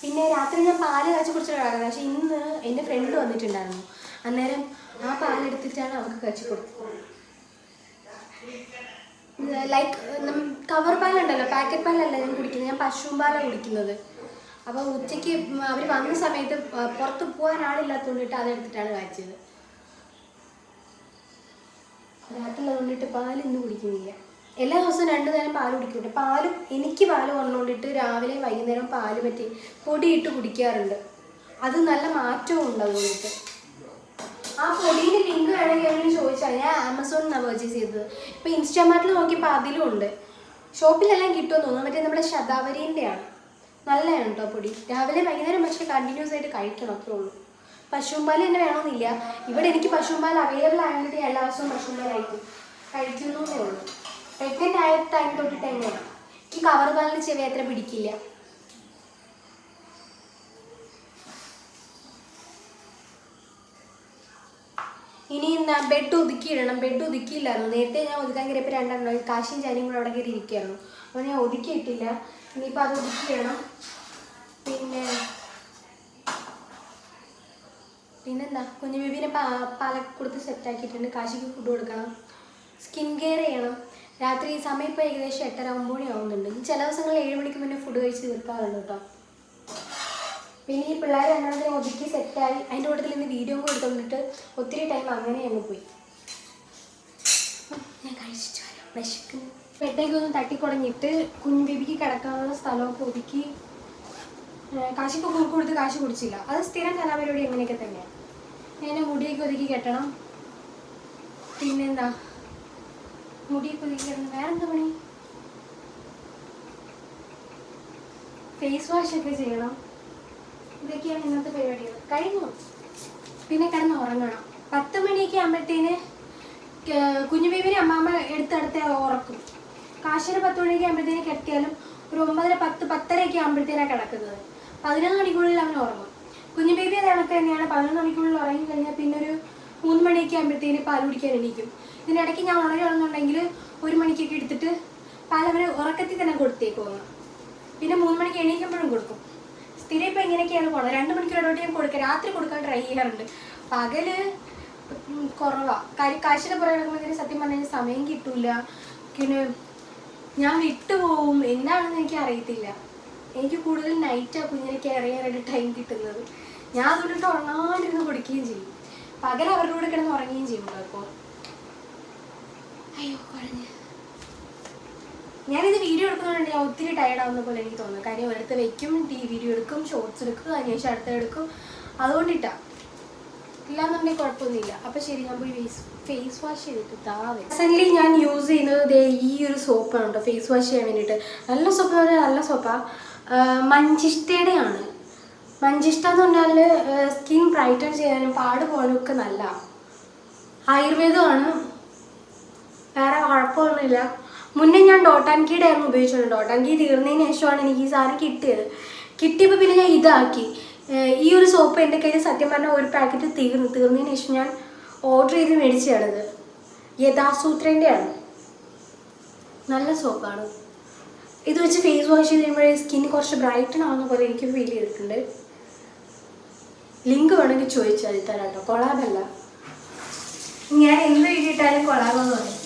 പിന്നെ രാത്രി ഞാൻ പാൽ കാച്ചി കുടിച്ചിട്ട് കിടക്കുന്നത് പക്ഷെ ഇന്ന് എന്റെ ഫ്രണ്ട് വന്നിട്ടുണ്ടായിരുന്നു. അന്നേരം ആ പാലെടുത്തിട്ടാണ് അവൾക്ക് കാച്ചി കൊടുത്തത്. ലൈക്ക് കവർ പാലുണ്ടല്ലോ പാക്കറ്റ് പാലല്ല ഞാൻ കുടിക്കുന്നത്? ഞാൻ പശുവും പാലാണ് കുടിക്കുന്നത്. അപ്പോൾ ഉച്ചയ്ക്ക് അവർ വന്ന സമയത്ത് പുറത്ത് പോകാൻ ആളില്ലാത്തതുകൊണ്ടിട്ട് അതെടുത്തിട്ടാണ് കാഴ്ചത് രാത്രിയുള്ളതുകൊണ്ടിട്ട് പാൽ ഇന്ന് കുടിക്കുന്നില്ല. എല്ലാ ദിവസവും രണ്ടു നേരം പാൽ കുടിക്കുന്നുണ്ട് പാലും എനിക്ക് പാൽ കൊണ്ടുകൊണ്ടിട്ട് രാവിലെ വൈകുന്നേരം പാൽ പറ്റി പൊടിയിട്ട് കുടിക്കാറുണ്ട്. അത് നല്ല മാറ്റവും ഉണ്ട് അതുകൊണ്ടിട്ട് ആ പൊടിയുടെ ലിങ്ക് വേണമെങ്കിൽ അവരോട് ചോദിച്ചാൽ ഞാൻ ആമസോണിൽ നിന്നാണ് പർച്ചേസ് ചെയ്തത്. ഇപ്പോൾ ഇൻസ്റ്റാമാർട്ടിൽ നോക്കിയപ്പോൾ അതിലും ഉണ്ട്. ഷോപ്പിലെല്ലാം കിട്ടുമെന്ന് തോന്നുന്നു. മറ്റേ നമ്മുടെ ശതാവരീന്റെ ആണ് നല്ലതാണ് കേട്ടോ പൊടി. രാവിലെ വൈകുന്നേരം പക്ഷേ കണ്ടിന്യൂസ് ആയിട്ട് കഴിക്കണം അത്രേ ഉള്ളൂ. പശുമ്പാൽ തന്നെ വേണമെന്നില്ല. ഇവിടെ എനിക്ക് പശുമ്പാൽ അവൈലബിൾ ആയതുകൊണ്ട് എല്ലാ ദിവസവും പശുമ്പാൽ കഴിക്കും. കഴിക്കുന്നേ ഉള്ളൂ. പ്രഗ്നന്റ് ആയ ടൈം തൊട്ടിട്ട് തന്നെയാണ് ഈ കവർ പാലിന് ചെവി അത്ര പിടിക്കില്ല. ഇനി എന്താ ബെഡ് ഒതുക്കിയിടണം ബെഡ് ഒതുക്കിയില്ലായിരുന്നു. നേരത്തെ ഞാൻ ഒതുക്കാൻ കയറിയപ്പോൾ രണ്ടെണ്ണം കാശിയും ചാനിയും കൂടെ അവിടെ കയറി ഇരിക്കുകയായിരുന്നു. അപ്പോൾ ഞാൻ ഒതുക്കിയിട്ടില്ല ഇനിയിപ്പോൾ അത് ഒതുക്കിയിടണം പിന്നെ പിന്നെന്താ? കുഞ്ഞു ബേബീനെ പാ പാലൊക്കെ കൊടുത്ത് സെറ്റാക്കിയിട്ടുണ്ട് കാശിക്ക് ഫുഡ് കൊടുക്കണം. സ്കിൻ കെയർ ചെയ്യണം. രാത്രി സമയം ഇപ്പോൾ ഏകദേശം എട്ടര ഒമ്പത് മണി ആവുന്നുണ്ട്. ചില ദിവസങ്ങളിൽ ഏഴ് മണിക്ക് മുന്നേ ഫുഡ് കഴിച്ച് തീർക്കാറുണ്ട് കേട്ടോ. പിന്നെ ഈ പിള്ളേർ രണ്ടാമത്തെ ഒതുക്കി സെറ്റായി. അതിന്റെ കൂട്ടത്തിൽ ഇന്ന് വീഡിയോ കൊടുത്തോണ്ടിട്ട് ഒത്തിരി ടൈം അങ്ങനെ അങ്ങ് പോയി. ഞാൻ കഴിച്ചിട്ട് വരാം. വിശക്കുന്നു. ബെഡൊക്കെ ഒന്ന് തട്ടിക്കുടഞ്ഞിട്ട് കുഞ്ഞു ബേബിക്ക് കിടക്കാനുള്ള സ്ഥലമൊക്കെ ഒതുക്കി കാശിക്ക് കൂക്ക് കൊടുത്ത് കാശ് കുടിച്ചില്ല. അത് സ്ഥിരം കലാപരിപാടി എങ്ങനെയൊക്കെ തന്നെയാണ് ഞാൻ മുടിയൊക്കെ ഒതുക്കി കെട്ടണം. പിന്നെന്താ? മുടിയൊക്കെ ഒതുക്കി കെട്ടണം. വേറെന്താ പണി? ഫേസ് വാഷൊക്കെ ചെയ്യണം. ഇതൊക്കെയാണ് ഇന്നത്തെ പരിപാടികൾ. കഴിഞ്ഞു? പിന്നെ കിടന്ന് ഉറങ്ങണം. പത്ത് മണിയൊക്കെ ആകുമ്പോഴത്തേന് കുഞ്ഞു ബേബിനെ അമ്മാമ്മ എടുത്തെടുത്ത് ഉറക്കും. കാശിന് പത്ത് മണിയൊക്കെ ആകുമ്പോഴത്തേന് കിടത്തിയാലും ഒരു ഒമ്പതര പത്ത് പത്തരയൊക്കെ ആകുമ്പോഴത്തേനാണ് കിടക്കുന്നത്. പതിനൊന്ന് മണിക്കുള്ളിൽ അവൻ ഉറങ്ങും. കുഞ്ഞു ബേബി അത് കണക്ക് തന്നെയാണ്. പതിനൊന്ന് മണിക്കുള്ളിൽ ഉറങ്ങി കഴിഞ്ഞാൽ പിന്നെ ഒരു മൂന്ന് മണിയൊക്കെ ആകുമ്പോഴത്തേന് പാൽ കുടിക്കാൻ എണീക്കും. ഇതിനിടയ്ക്ക് ഞാൻ ഉണരുകയാണെന്നുണ്ടെങ്കിൽ ഒരു മണിക്കൊക്കെ എടുത്തിട്ട് പാൽ അവന് ഉറക്കത്തിൽ തന്നെ കൊടുത്തേക്കും പിന്നെ മൂന്ന് മണിക്ക് എണീക്കുമ്പോഴും കൊടുക്കും. സ്ഥിരം ഇപ്പം ഇങ്ങനെയൊക്കെയാണ് പോണത്? രണ്ട് മണിക്കൂർ ഇടവിട്ട് ഞാൻ കൊടുക്കുക രാത്രി കൊടുക്കാൻ ട്രൈ ചെയ്യാറുണ്ട്. പകൽ കുറവാണ് കുറവാ. കാര്യം കാശിന്റെ പുറകെ കിടക്കുമ്പോഴത്തേന് സത്യം പറഞ്ഞു സമയം കിട്ടൂല. പിന്നെ ഞാൻ വിട്ടുപോകും എന്താണെന്ന് എനിക്ക് അറിയത്തില്ല. എനിക്ക് കൂടുതൽ നൈറ്റാണ് കുഞ്ഞിനെ കെയർ ടൈം കിട്ടുന്നത്. ഞാൻ അതുകൊണ്ടിട്ട് ഉറങ്ങാണ്ടിരുന്ന് കൊടുക്കുകയും ചെയ്യും. പകൽ അവരുടെ കൂടെ കിടന്ന് ഉറങ്ങുകയും ചെയ്യും അപ്പോൾ അയ്യോ കുഴഞ്ഞ്. ഞാനിത് വീഡിയോ എടുക്കുന്നതുകൊണ്ട് ഞാൻ ഒത്തിരി ടയർഡ് ആവുന്ന പോലെ എനിക്ക് തോന്നുന്നു. കാര്യം എടുത്ത് വെക്കും വീഡിയോ എടുക്കും ഷോർട്സ് എടുക്കും അതിനുശേഷം അടുത്ത എടുക്കും. അതുകൊണ്ടിട്ടാ ഇല്ലാന്നുണ്ടെങ്കിൽ കുഴപ്പമൊന്നുമില്ല. അപ്പം ശരി ഞാൻ പോയി ഫേസ് ഫേസ് വാഷ് ചെയ്തിട്ട് താവേ ഞാൻ യൂസ് ചെയ്യുന്നത് ഈ ഒരു സോപ്പാണ് കേട്ടോ ഫേസ് വാഷ് ചെയ്യാൻ വേണ്ടിയിട്ട്. നല്ല സോപ്പ് എന്ന് പറഞ്ഞാൽ നല്ല സോപ്പാണ് മഞ്ചിഷ്ടയുടെ ആണ് മഞ്ചിഷ്ട എന്ന് പറഞ്ഞാൽ സ്കിൻ ബ്രൈറ്റൺ ചെയ്യാനും പാട് പോകാനും ഒക്കെ നല്ല ആയുർവേദമാണ്. വേറെ കുഴപ്പമൊന്നുമില്ല. മുന്നേ ഞാൻ ഡോട്ടാൻകിയുടെ ആയിരുന്നു ഉപയോഗിച്ചോണ്ട് ഡോട്ടാൻകി തീർന്നതിന് ശേഷമാണ് എനിക്ക് ഈ സാധനം കിട്ടിയത്. കിട്ടിയപ്പോൾ പിന്നെ ഞാൻ ഇതാക്കി. ഈ ഒരു സോപ്പ് എന്റെ കയ്യിൽ സത്യം പറഞ്ഞാൽ ഒരു പാക്കറ്റ് തീർന്നു. തീർന്നതിന് ശേഷം ഞാൻ ഓർഡർ ചെയ്ത് മേടിച്ചതാണിത്. യഥാസൂത്രന്റെ ആണ് നല്ല സോപ്പാണ്. ഇത് വെച്ച് ഫേസ് വാഷ് ചെയ്ത് കഴിയുമ്പോഴേ സ്കിൻ കുറച്ച് ബ്രൈറ്റൺ ആവുന്ന പോലെ എനിക്ക് ഫീൽ ചെയ്തിട്ടുണ്ട്. ലിങ്ക് വേണമെങ്കിൽ ചോദിച്ചാൽ തരാം കേട്ടോ കൊളാബല്ല ഞാൻ എന്ത് കഴിഞ്ഞിട്ടാലും കൊളാബെന്ന് പറയും.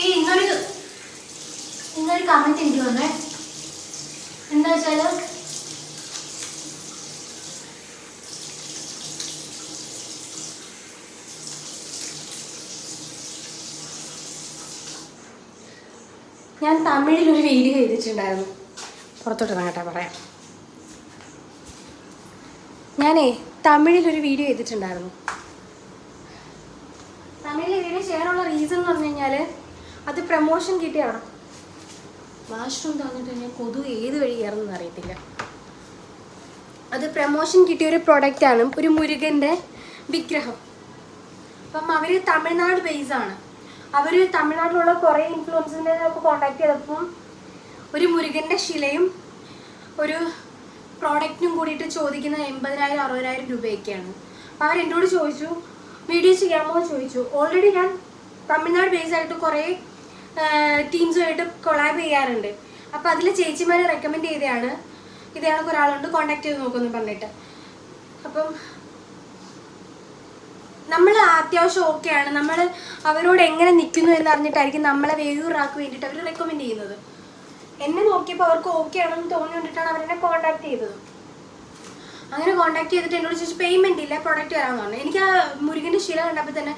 ഈ ഇന്നൊരു ഇന്നൊരു കമന്റ് എനിക്ക് വന്നേ. എന്താ വെച്ചാൽ ഞാൻ തമിഴിൽ ഒരു വീഡിയോ ചെയ്തിട്ടുണ്ടായിരുന്നു പുറത്തോട്ട് ഇറങ്ങട്ടെ പറയാം. ഞാനേ തമിഴിൽ ഒരു വീഡിയോ ചെയ്തിട്ടുണ്ടായിരുന്നു തമിഴിൽ വീഡിയോ ചെയ്യാനുള്ള റീസൺ എന്ന് പറഞ്ഞു കഴിഞ്ഞാൽ അത് പ്രമോഷൻ കിട്ടിയാണ് വാഷ്റൂം തന്നിട്ട് കഴിഞ്ഞാൽ കൊതു ഏത് വഴി കയറുന്നെന്ന് അറിയത്തില്ല. അത് പ്രമോഷൻ കിട്ടിയ ഒരു ആണ്. ഒരു മുരുകന്റെ വിഗ്രഹം. അപ്പം അവർ തമിഴ്നാട് ബേസാണ് അവർ തമിഴ്നാട്ടിലുള്ള കുറേ ഇൻഫ്ലുവൻസിനെ ഒക്കെ കോണ്ടാക്ട് ചെയ്തപ്പം ഒരു മുരുകന്റെ ശിലയും ഒരു പ്രോഡക്റ്റിനും കൂടിയിട്ട് ചോദിക്കുന്ന എൺപതിനായിരം അറുപതിനായിരം രൂപയൊക്കെയാണ്. അപ്പോൾ അവരെന്നോട് ചോദിച്ചു വീഡിയോ ചെയ്യാമോ? ചോദിച്ചു. ഓൾറെഡി ഞാൻ തമിഴ്നാട് ബേസ് ആയിട്ട് കുറേ ടീംസുമായിട്ട് കൊളാബ് ചെയ്യാറുണ്ട്. അപ്പോൾ അതിൽ ചേച്ചിമാരെ റെക്കമെൻഡ് ചെയ്തതാണ് ഇതേ ഒരാളുണ്ട് കോണ്ടാക്ട് ചെയ്ത് നോക്കുമെന്ന് പറഞ്ഞിട്ട്. അപ്പം നമ്മൾ അത്യാവശ്യം ഓക്കെയാണ് നമ്മൾ അവരോട് എങ്ങനെ നിൽക്കുന്നു എന്ന് അറിഞ്ഞിട്ടായിരിക്കും നമ്മളെ വേറൊരാൾക്ക് വേണ്ടിയിട്ട് അവർ റെക്കമെൻഡ് ചെയ്യുന്നത്. എന്നെ നോക്കിയപ്പോൾ അവർക്ക് ഓക്കെ ആണെന്ന് തോന്നിക്കൊണ്ടിട്ടാണ് അവരെന്നെ കോണ്ടാക്ട് ചെയ്തത്. അങ്ങനെ കോണ്ടാക്ട് ചെയ്തിട്ട് എന്നോട് ചോദിച്ചു പേയ്മെന്റ് ഇല്ല പ്രൊഡക്റ്റ് തരാമെന്ന് പറഞ്ഞു. എനിക്ക് ആ മുരുകന്റെ ശീല കണ്ടപ്പോൾ തന്നെ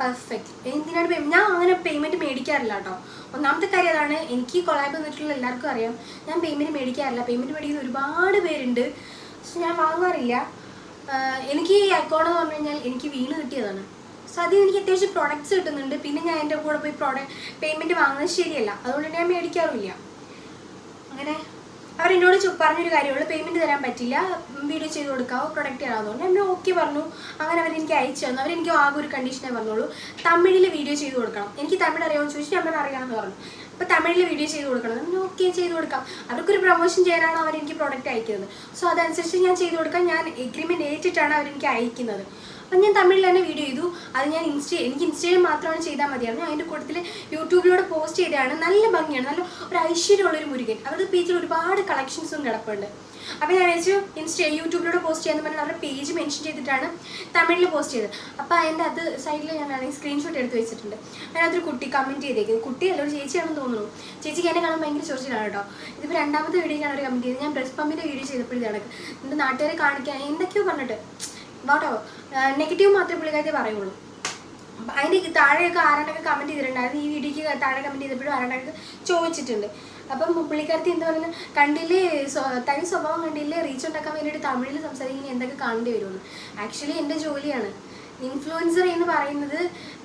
പെർഫെക്റ്റ് എന്തിനാണ് ഞാൻ അങ്ങനെ പേയ്മെന്റ് മേടിക്കാറില്ല കേട്ടോ ഒന്നാമത്തെ കാര്യം അതാണ് എനിക്ക് കൊളാബ് വന്നിട്ടുള്ള എല്ലാവർക്കും അറിയാം. ഞാൻ പേയ്മെന്റ് മേടിക്കാറില്ല. പേയ്മെന്റ് മേടിക്കുന്ന ഒരുപാട് പേരുണ്ട്. പക്ഷെ ഞാൻ വാങ്ങാറില്ല. എനിക്ക് ഈ അക്കൗണ്ട് എന്ന് പറഞ്ഞു കഴിഞ്ഞാൽ എനിക്ക് വീണ് കിട്ടിയതാണ്. സോ അതിൽ എനിക്ക് അത്യാവശ്യം പ്രോഡക്റ്റ്സ് കിട്ടുന്നുണ്ട്. പിന്നെ ഞാൻ എന്റെ കൂടെ പോയി പ്രോഡക്റ്റ് പേയ്മെന്റ് വാങ്ങുന്നത് ശരിയല്ല. അതുകൊണ്ട് ഞാൻ മേടിക്കാറുമില്ല. അങ്ങനെ അവരെന്നോട് പറഞ്ഞൊരു കാര്യമുള്ളൂ പേയ്മെന്റ് തരാൻ പറ്റില്ല വീഡിയോ ചെയ്ത് കൊടുക്കാവോ പ്രൊഡക്റ്റ് തരാമെന്നുകൊണ്ട് ഞാൻ ഓക്കെ പറഞ്ഞു. അങ്ങനെ അവരെനിക്ക് അയച്ചു തന്നു. അവരെനിക്ക് ആകെ ഒരു കണ്ടീഷനെ പറഞ്ഞോളൂ തമിഴിൽ വീഡിയോ ചെയ്ത് കൊടുക്കണം. എനിക്ക് തമിഴ് അറിയാമെന്ന് ചോദിച്ചു ഞാൻ അറിയാമെന്ന് പറഞ്ഞു. അപ്പോൾ തമിഴിൽ വീഡിയോ ചെയ്ത് കൊടുക്കണം. ഞാൻ ഓക്കെ ചെയ്ത് കൊടുക്കാം. അവർക്കൊരു പ്രൊമോഷൻ ചെയ്യാനാണ് അവരെനിക്ക് പ്രൊഡക്റ്റ് അയക്കുന്നത്. സോ അതനുസരിച്ച് ഞാൻ ചെയ്ത് കൊടുക്കാം. ഞാൻ എഗ്രിമെന്റ് ഏറ്റിട്ടാണ് അവരെനിക്ക് അയക്കുന്നത്. അപ്പം ഞാൻ തമിഴിൽ തന്നെ വീഡിയോ ചെയ്തു. അത് ഞാൻ ഇൻസ്റ്റ എനിക്ക് ഇൻസ്റ്റയിൽ മാത്രമാണ് ചെയ്താൽ മതിയായിരുന്നു അതിന്റെ കൂട്ടത്തിൽ യൂട്യൂബിലൂടെ പോസ്റ്റ് ചെയ്തതാണ്. നല്ല ഭംഗിയാണ്. നല്ല ഒരു ഐശ്വര്യമുള്ളൊരു മുരുകൻ. അവരുടെ പേജിൽ ഒരുപാട് കളക്ഷൻസും കിടപ്പുണ്ട്. അപ്പോൾ ഞാൻ വെച്ചു ഇൻസ്റ്റ യൂട്യൂബിലൂടെ പോസ്റ്റ് ചെയ്യാന്ന് പറഞ്ഞാൽ അവരുടെ പേജ് മെൻഷൻ ചെയ്തിട്ടാണ് തമിഴിൽ പോസ്റ്റ് ചെയ്തത്. അപ്പോൾ അതിന്റെ അത് സൈഡിൽ ഞാൻ ആണെങ്കിൽ സ്ക്രീൻഷോട്ട് എടുത്ത് വെച്ചിട്ടുണ്ട്. അതിനകത്തൊരു കുട്ടി കമന്റ് ചെയ്തേക്കുന്നത് കുട്ടി അല്ല ഒരു ചേച്ചിയാണെന്ന് തോന്നുന്നു. ചേച്ചിക്ക് എന്നെ കാണാൻ ഭയങ്കര ചോദിച്ചിട്ടാണ് കേട്ടോ. ഇതിപ്പോൾ രണ്ടാമത്തെ വീഡിയോക്കാണ് അവർ കമന്റ് ചെയ്തത്. ഞാൻ ബ്രസ്റ്റ് പമ്പിന്റെ വീഡിയോ ചെയ്തപ്പോഴത്തേക്ക് എന്റെ നാട്ടുകാരെ കാണിക്കാൻ എന്തൊക്കെയോ പറഞ്ഞിട്ട്. വാട്ടോ നെഗറ്റീവ് മാത്രമേ പുള്ളിക്കാരത്തെ പറയുള്ളൂ. അപ്പം അതിന്റെ താഴെയൊക്കെ ആരാണ്ടൊക്കെ കമന്റ് ചെയ്തിട്ടുണ്ടായിരുന്നു. ഈ വീഡിയോക്ക് താഴെ കമന്റ് ചെയ്തപ്പോഴും ആരാണ്ടൊക്കെ ചോദിച്ചിട്ടുണ്ട്. അപ്പം പുള്ളിക്കാരത്തി എന്താ പറയുന്നത് കണ്ടില്ലേ തനി സ്വഭാവം കണ്ടില്ലേ റീച്ച് ഉണ്ടാക്കാൻ വേണ്ടിയിട്ട് തമിഴിൽ സംസാരിക്കുന്ന എന്തൊക്കെ കാണേണ്ടി വരുമെന്ന്. ആക്ച്വലി എന്റെ ജോലിയാണ്. ഇൻഫ്ലുവൻസർ എന്ന് പറയുന്നത്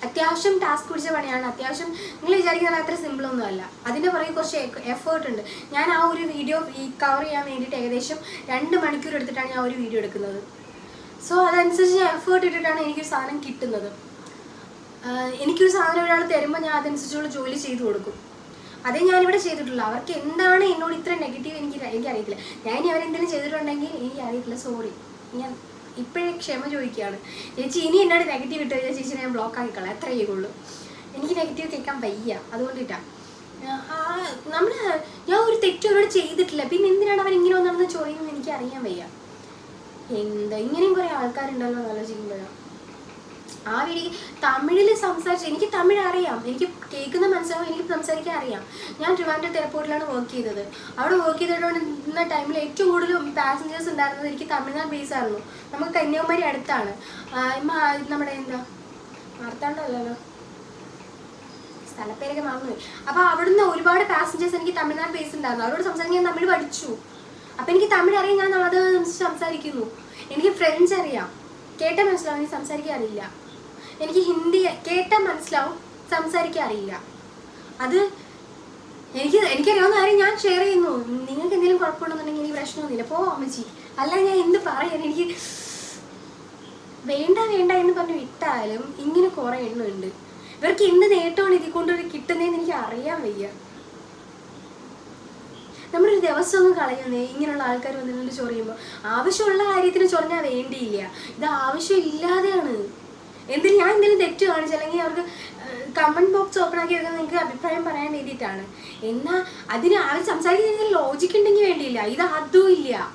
അത്യാവശ്യം ടാസ്ക് പിടിച്ച പണിയാണ്. അത്യാവശ്യം നിങ്ങൾ വിചാരിക്കുന്നത് അത്ര സിമ്പിളൊന്നും അല്ല. അതിന്റെ പുറകെ കുറച്ച് എഫേർട്ട് ഉണ്ട്. ഞാൻ ആ ഒരു വീഡിയോ കവർ ചെയ്യാൻ വേണ്ടിയിട്ട് ഏകദേശം രണ്ട് മണിക്കൂർ എടുത്തിട്ടാണ് ഞാൻ ഒരു വീഡിയോ എടുക്കുന്നത്. സോ അതനുസരിച്ച് ഞാൻ എഫേർട്ട് ഇട്ടിട്ടാണ് എനിക്കൊരു സാധനം കിട്ടുന്നത്. എനിക്കൊരു സാധനം ഒരാൾ തരുമ്പോൾ ഞാൻ അതനുസരിച്ചുള്ള ജോലി ചെയ്തു കൊടുക്കും. അതേ ഞാനിവിടെ ചെയ്തിട്ടുള്ളൂ. അവർക്ക് എന്താണ് എന്നോട് ഇത്ര നെഗറ്റീവ് എനിക്ക് എനിക്കറിയത്തില്ല ഞാൻ ഇനി അവരെന്തെങ്കിലും ചെയ്തിട്ടുണ്ടെങ്കിൽ എനിക്ക് അറിയത്തില്ല. സോറി ഞാൻ ഇപ്പോഴേ ക്ഷമ ചോദിക്കുകയാണ്. ചേച്ചി ഇനി എന്നോട് നെഗറ്റീവ് ഇട്ട് കഴിഞ്ഞാൽ ചേച്ചി ഞാൻ ബ്ലോക്ക് ആക്കിക്കളാം അത്രയേ ഉള്ളൂ. എനിക്ക് നെഗറ്റീവ് കേൾക്കാൻ വയ്യ. അതുകൊണ്ടിട്ടാ. നമ്മൾ ഞാൻ ഒരു തെറ്റും അവരോട് ചെയ്തിട്ടില്ല. പിന്നെ എന്തിനാണ് അവർ ഇങ്ങനെ വന്നിരുന്ന് ചോദിക്കുന്നത് എനിക്ക് അറിയാൻ വയ്യ. എന്താ? ഇങ്ങനെയും കുറേ ആൾക്കാരുണ്ടല്ലോ എന്ന് ആലോചിക്കുമ്പോഴാണ് ആ വീടിക്ക് തമിഴിൽ സംസാരിച്ച് എനിക്ക് തമിഴ് അറിയാം. എനിക്ക് കേൾക്കുന്ന മനസ്സിലാവും എനിക്ക് സംസാരിക്കാൻ അറിയാം. ഞാൻ ട്രിവാൻഡ്രത്ത് എയർപോർട്ടിലാണ് വർക്ക് ചെയ്തത്. അവിടെ വർക്ക് ചെയ്തിട്ടുള്ള ടൈമിൽ ഏറ്റവും കൂടുതൽ പാസഞ്ചേഴ്സ് ഉണ്ടായിരുന്നത് എനിക്ക് തമിഴ്നാട് ബേസ് ആയിരുന്നു. നമുക്ക് കന്യാകുമാരി അടുത്താണ്. നമ്മുടെ എന്താ? മാർത്താണ്ടല്ലോ സ്ഥലപ്പേരൊക്കെ മറന്നുപോയി അപ്പോൾ അവിടുന്ന് ഒരുപാട് പാസഞ്ചേഴ്സ് എനിക്ക് തമിഴ്നാട് ബേസ് ഉണ്ടായിരുന്നു. അവരോട് സംസാരിക്കാൻ തമിഴ് പഠിച്ചു. അപ്പം എനിക്ക് തമിഴ് അറിയാം ഞാൻ അത് സംസാരിക്കുന്നു. എനിക്ക് ഫ്രഞ്ച് അറിയാം. കേട്ട മനസ്സിലാവും എനിക്ക് സംസാരിക്കാൻ അറിയില്ല. എനിക്ക് ഹിന്ദി കേട്ട മനസ്സിലാവും സംസാരിക്കാൻ അറിയില്ല. അത് എനിക്ക് എനിക്കറിയാവുന്ന കാര്യം ഞാൻ ഷെയർ ചെയ്യുന്നു. നിങ്ങൾക്ക് എന്തെങ്കിലും കുഴപ്പമുണ്ടെന്നുണ്ടെങ്കിൽ എനിക്ക് പ്രശ്നമൊന്നുമില്ല. പോ അമ്മച്ചി. അല്ല ഞാൻ എന്ത് പറയാൻ എനിക്ക് വേണ്ട വേണ്ട എന്ന് പറഞ്ഞ് വിട്ടാലും ഇങ്ങനെ കുറേ എണ്ണമുണ്ട് ഇവർക്ക് എന്ത് നേട്ടമാണ് ഇതിൽ കൊണ്ട് കിട്ടുന്നതെന്ന് എനിക്ക് അറിയാൻ വയ്യ. നമ്മളൊരു ദിവസം ഒന്നും കളയുന്നേ ഇങ്ങനെയുള്ള ആൾക്കാർ വന്നിട്ട് ചൊറിയുമ്പോൾ ആവശ്യമുള്ള കാര്യത്തിന് ചൊറിഞ്ഞാൽ വേണ്ടിയില്ല. ഇത് ആവശ്യമില്ലാതെയാണ്. എന്തിനും ഞാൻ എന്തെങ്കിലും തെറ്റ് കാണിച്ചു അല്ലെങ്കിൽ അവർക്ക് കമന്റ് ബോക്സ് ഓപ്പൺ ആക്കി വെക്കാൻ നിങ്ങൾക്ക് അഭിപ്രായം പറയാൻ വേണ്ടിയിട്ടാണ്. എന്നാൽ അതിന് അവർ സംസാരിക്കുന്ന ലോജിക്ക് ഉണ്ടെങ്കിൽ വേണ്ടിയില്ല. ഇത് അതും ഇല്ല.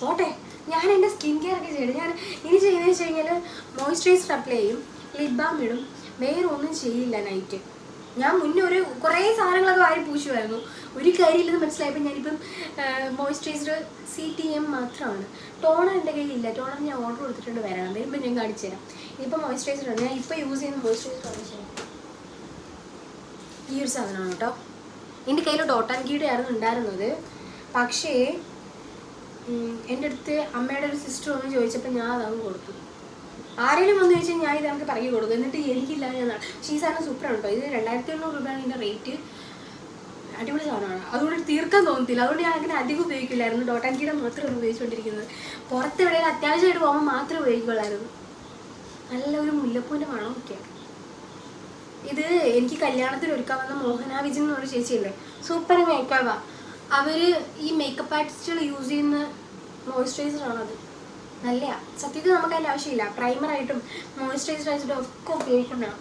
പോട്ടെ ഞാൻ എന്റെ സ്കിൻ കെയർ ഒക്കെ ചെയ്തു ഞാൻ ഇനി ചെയ്യുന്നത് വെച്ച് കഴിഞ്ഞാൽ മോയ്സ്ചറൈസർ അപ്ലൈ ചെയ്യും ലിപ് ബാം ഇടും. വേറെ ഒന്നും ചെയ്യില്ല നൈറ്റ് ഞാൻ മുന്നേ ഒരു കുറേ സാധനങ്ങളൊക്കെ വാരി പൂശുമായിരുന്നു ഒരു കാര്യമില്ലെന്ന് മനസ്സിലായപ്പോൾ ഞാനിപ്പം മോയ്സ്ചറൈസർ സി ടി എം മാത്രമാണ്. ടോണർ എന്റെ കയ്യിലില്ല. ടോണർ ഞാൻ ഓർഡർ കൊടുത്തിട്ടുണ്ട് വരണം. വരുമ്പോൾ ഞാൻ കാണിച്ചു തരാം. ഇപ്പം മോയ്സ്ചറൈസർ ഞാൻ ഇപ്പോൾ യൂസ് ചെയ്യുന്ന മോയ്സ്ചറൈസർ കാണിച്ചു തരാം. ഈ ഒരു സാധനമാണ് കേട്ടോ. എന്റെ കയ്യിൽ ഡോട്ട് കീടെ ആയിരുന്നു ഉണ്ടായിരുന്നത്. പക്ഷേ എന്റെ അടുത്ത് അമ്മയുടെ ഒരു സിസ്റ്റർ വന്ന് ചോദിച്ചപ്പോൾ ഞാൻ അതങ്ങ് കൊടുത്തു. ആരെങ്കിലും വന്ന് ചോദിച്ചാൽ ഞാൻ ഇത് നമുക്ക് പറഞ്ഞു കൊടുക്കും. എന്നിട്ട് എനിക്കില്ല ഞാൻ പക്ഷേ ഈ സാധനം സൂപ്പറാണ് കേട്ടോ. ഇത് രണ്ടായിരത്തി എണ്ണൂറ് രൂപയാണ് ഇതിന്റെ റേറ്റ് അടിപൊളി സാധനമാണ്. അതുകൊണ്ട് തീർക്കാൻ തോന്നത്തില്ല. അതുകൊണ്ട് ഞാൻ അങ്ങനെ അധികം ഉപയോഗിക്കില്ലായിരുന്നു. ഡോട്ട് ആൻഡ് കീടെ മാത്രമാണ് ഉപയോഗിച്ചുകൊണ്ടിരിക്കുന്നത്. പുറത്ത് എവിടെയെങ്കിലും അത്യാവശ്യമായിട്ട് പോകുമ്പോൾ മാത്രമേ ഉപയോഗിക്കുള്ളായിരുന്നു. നല്ല ഒരു മുല്ലപ്പൂവിന്റെ മണമൊക്കെ ഇത് എനിക്ക് കല്യാണത്തിന് ഒരുക്കാൻ വന്ന മോഹന വിജയൻ എന്ന് പറഞ്ഞ ചേച്ചിയില്ലേ സൂപ്പർ മേക്കപ്പ് അവർ ഈ മേക്കപ്പ് ആർട്ടിസ്റ്റുകൾ യൂസ് ചെയ്യുന്ന മോയ്സ്ചറൈസർ ആണത് നല്ലയാ. സത്യത്തിൽ നമുക്ക് അതിന്റെ ആവശ്യമില്ല. പ്രൈമറായിട്ടും മോയ്സ്ചറൈസറായിട്ടും ഒക്കെ ഉപയോഗിക്കുന്നതാണ്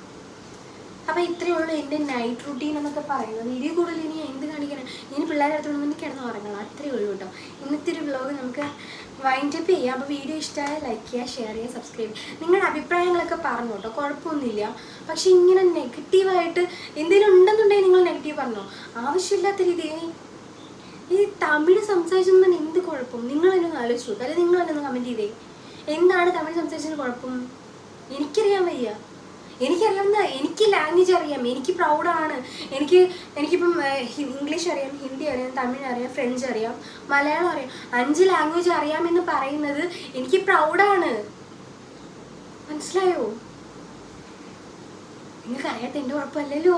അപ്പം ഇത്രയേ ഉള്ളൂ എന്റെ നൈറ്റ് റുട്ടീൻ എന്നൊക്കെ പറയുന്നത്. ഇതിൽ കൂടുതൽ ഇനി എന്ത് കാണിക്കണം ഇനി പിള്ളേരെ അടുത്തോണ്ട് ഒന്ന് കിടന്ന് ഉറങ്ങണം. അത്രയേ ഉള്ളൂ കേട്ടോ. ഇന്നത്തെ ഒരു വ്ലോഗ് നമുക്ക് വൈൻഡ് അപ്പ് ചെയ്യാം. അപ്പോൾ വീഡിയോ ഇഷ്ടമായ ലൈക്ക് ചെയ്യുക ഷെയർ ചെയ്യുക സബ്സ്ക്രൈബ് നിങ്ങളുടെ അഭിപ്രായങ്ങളൊക്കെ പറഞ്ഞു കേട്ടോ. കുഴപ്പമൊന്നുമില്ല. പക്ഷേ ഇങ്ങനെ നെഗറ്റീവായിട്ട് എന്തെങ്കിലും ഉണ്ടെന്നുണ്ടെങ്കിൽ നിങ്ങൾ നെഗറ്റീവ് പറഞ്ഞോ? ആവശ്യമില്ലാത്ത രീതിയിൽ ഈ തമിഴ് സംസാരിച്ചെന്ന് എന്ത് കുഴപ്പം? നിങ്ങൾ ആലോചിച്ചു അല്ലെങ്കിൽ നിങ്ങൾ എന്നെ ഒന്ന് കമന്റ് ചെയ്തേ. എന്താണ് തമിഴ് സംസാരിച്ചതിന് കുഴപ്പം? എനിക്കറിയാൻ വയ്യ. എനിക്കറിയാവുന്ന എനിക്ക് ലാംഗ്വേജ് അറിയാം. എനിക്ക് പ്രൗഡാണ് എനിക്ക് എനിക്കിപ്പം ഇംഗ്ലീഷ് അറിയാം ഹിന്ദി അറിയാം തമിഴ് അറിയാം ഫ്രഞ്ച് അറിയാം മലയാളം അറിയാം. അഞ്ച് ലാംഗ്വേജ് അറിയാമെന്ന് പറയുന്നത് എനിക്ക് പ്രൗഡാണ് മനസ്സിലായോ? നിങ്ങൾക്ക് അറിയാത്ത എന്റെ ഉറപ്പല്ലല്ലോ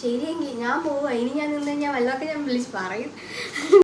ശരിയെങ്കിൽ ഞാൻ പോവാ. ഇനി ഞാൻ നിന്ന് ഞാൻ വല്ലതൊക്കെ ഞാൻ വിളിച്ച് പറയും.